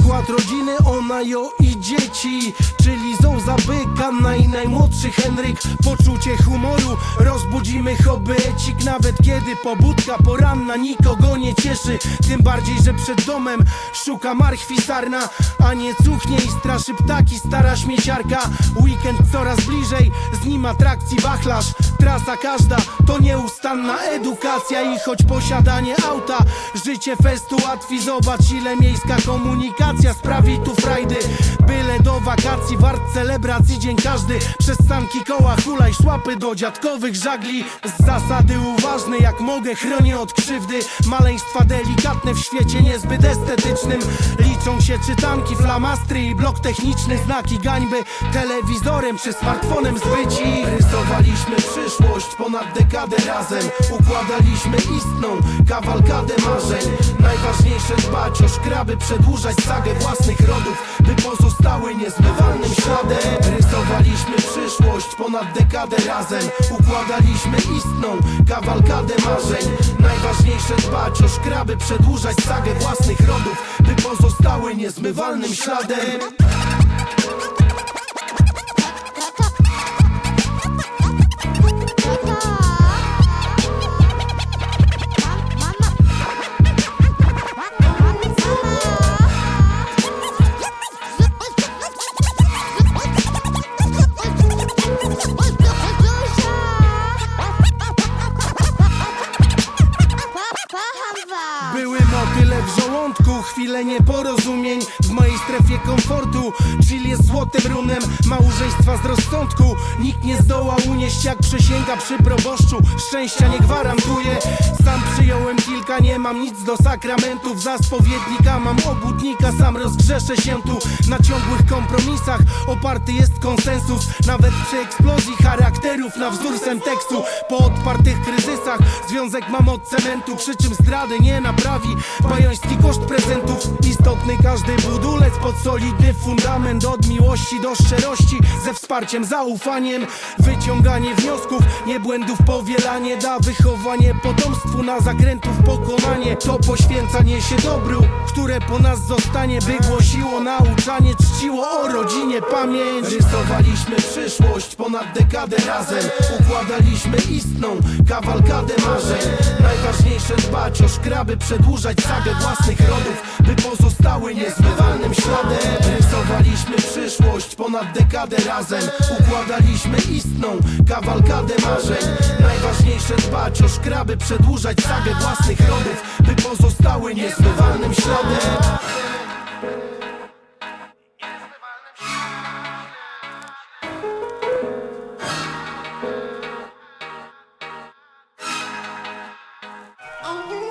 Skład rodziny, ona, jo i dzieci Czyli Zouza, Bykana i najmłodszy Henryk. Poczucie humoru, rozbudzimy hobecik Nawet kiedy pobudka poranna nikogo nie cieszy. Tym bardziej, że przed domem szuka marchwi sarna A nie cuchnie i straszy ptaki stara śmieciarka. Weekend coraz bliżej, z nim atrakcji wachlarz. Trasa każda to nieustanna edukacja I choć posiadanie auta życie festu łatwi. Zobacz ile miejska komunikacja sprawi tu frajdy. Byle wakacji wart celebracji dzień każdy. Przez sanki koła hulaj szłapy do dziadkowych żagli. Z zasady uważny jak mogę chronię od krzywdy. Maleństwa delikatne w świecie niezbyt estetycznym. Liczą się czytanki, flamastry i blok techniczny. Znaki gańby telewizorem czy smartfonem zbyci. Rysowaliśmy przyszłość ponad dekadę razem. Układaliśmy istną kawalkadę marzeń. Najważniejsze dbać o szkraby, przedłużać sagę własnych rodów By pozostały niezmywalnym śladem. Rysowaliśmy przyszłość ponad dekadę razem. Układaliśmy istną kawalkadę marzeń. Najważniejsze dbać o szkraby, przedłużać sagę własnych rodów By pozostały niezmywalnym śladem żołądku, chwile nieporozumień W mojej strefie komfortu. Chill jest złotym runem małżeństwa z rozsądku. Nikt nie zdoła unieść jak przysięga przy proboszczu. Szczęścia nie gwarantuję. Sam przyjąłem kilka, nie mam nic do sakramentów. Za spowiednika mam obłudnika, sam rozgrzeszę się tu Na ciągłych kompromisach. Oparty jest konsensus Nawet przy eksplozji charakterów. Na wzór tekstu Po odpartych kryzysach związek mam od cementu Przy czym zdrady nie naprawi. Bajoński koszt prezentów Istotny każdy budulec. Pod solidny fundament Od miłości do szczerości. Ze wsparciem, zaufaniem Wyciąganie wniosków, nie błędów powielanie Da wychowanie. Potomstwu na zakrętów pokonanie. To poświęcanie się dobru, które po nas zostanie. By głosiło nauczanie, czciło o rodzinie pamięć. Rysowaliśmy przyszłość ponad dekadę razem. Układaliśmy istną kawalkadę marzeń Najważniejsze dbać o szkraby, przedłużać sagę własnych rodów By pozostały niezmywalnym śladem. Rysowaliśmy przyszłość ponad dekadę razem. Układaliśmy istną kawalkadę marzeń. Najważniejsze dbać o szkraby, przedłużać sagę własnych rodów By pozostały niezmywalnym śladem Bye.